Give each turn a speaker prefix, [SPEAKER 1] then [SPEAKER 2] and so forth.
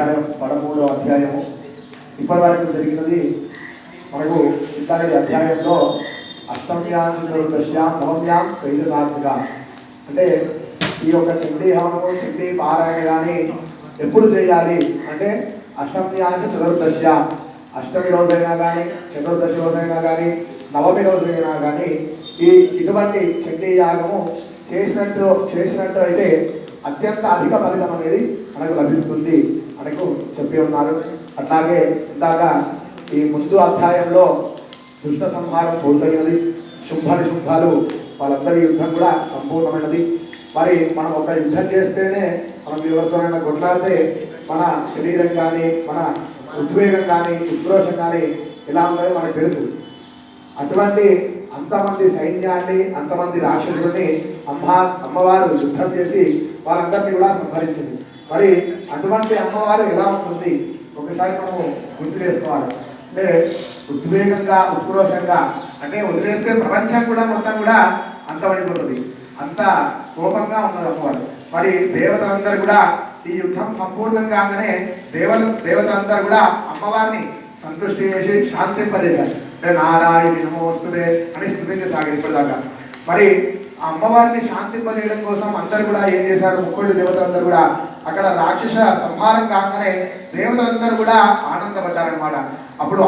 [SPEAKER 1] అధ్యాయం పదమూడో అధ్యాయము. ఇప్పటి వరకు జరిగినది మనకు ఇతర అధ్యాయంలో అష్టమ్యాం దశ్యాం నవమ్యాం వైద్యనాథిక అంటే ఈ యొక్క శక్తి హవనము శక్తి పారాయణ కానీ ఎప్పుడు చేయాలి? అంటే అష్టమ్యానికి చతుర్దశ అష్టమి రోజైనా కానీ చతుర్దశి రోజైనా కానీ నవమి రోజైనా కానీ ఈ ఇటువంటి శక్తి యాగము చేసినట్టు చేసినట్టు అయితే అత్యంత అధిక ఫలితం అనేది మనకు లభిస్తుంది మనకు చెప్పి ఉన్నారు. అట్లాగే ఇందాక ఈ ముందు అధ్యాయంలో దుష్ట సంహారం పూర్తయినది. శుంభని శుంభాలు వాళ్ళందరి యుద్ధం కూడా సంపూర్ణమైనది. మరి మనం ఒక యుద్ధం చేస్తేనే మనం ఎవరితోనైనా కొట్లాడితే మన శరీరం కానీ మన ఉద్వేగం కానీ ఉద్రోషం కానీ ఎలా ఉన్నది మనకు తెలుసు. అటువంటి అంతమంది సైన్యాన్ని అంతమంది రాక్షసుల్ని అమ్మ అమ్మవారు యుద్ధం చేసి వాళ్ళందరినీ కూడా సంహరించింది. మరి అటువంటి అమ్మవారు ఎలా ఉంటుంది? ఒకసారి మనము గుర్తు చేసుకోవాలి. అంటే ఉద్వేగంగా ఉత్క్రోషంగా అంటే వదిలేస్తే ప్రపంచం కూడా మొత్తం కూడా అంతమైపోతుంది. అంత కోపంగా ఉన్నది అమ్మవారు. మరి దేవతలందరూ కూడా ఈ యుద్ధం సంపూర్ణంగానే దేవలు దేవత దేవతలందరూ కూడా అమ్మవారిని సంతృష్టి చేసి శాంతింపజేశారు అంటే నారాయణ నమోస్తుదే అని స్థుతించసాగారు ఇప్పటిదాకా. మరి ఆ అమ్మవారిని శాంతింపజేయడం కోసం అందరు కూడా ఏం చేశారు? ముక్కోటి దేవతలందరూ కూడా అక్కడ రాక్షస సంహారం కాగానే దేవతలందరూ కూడా ఆనందపడ్డారనమాట అప్పుడు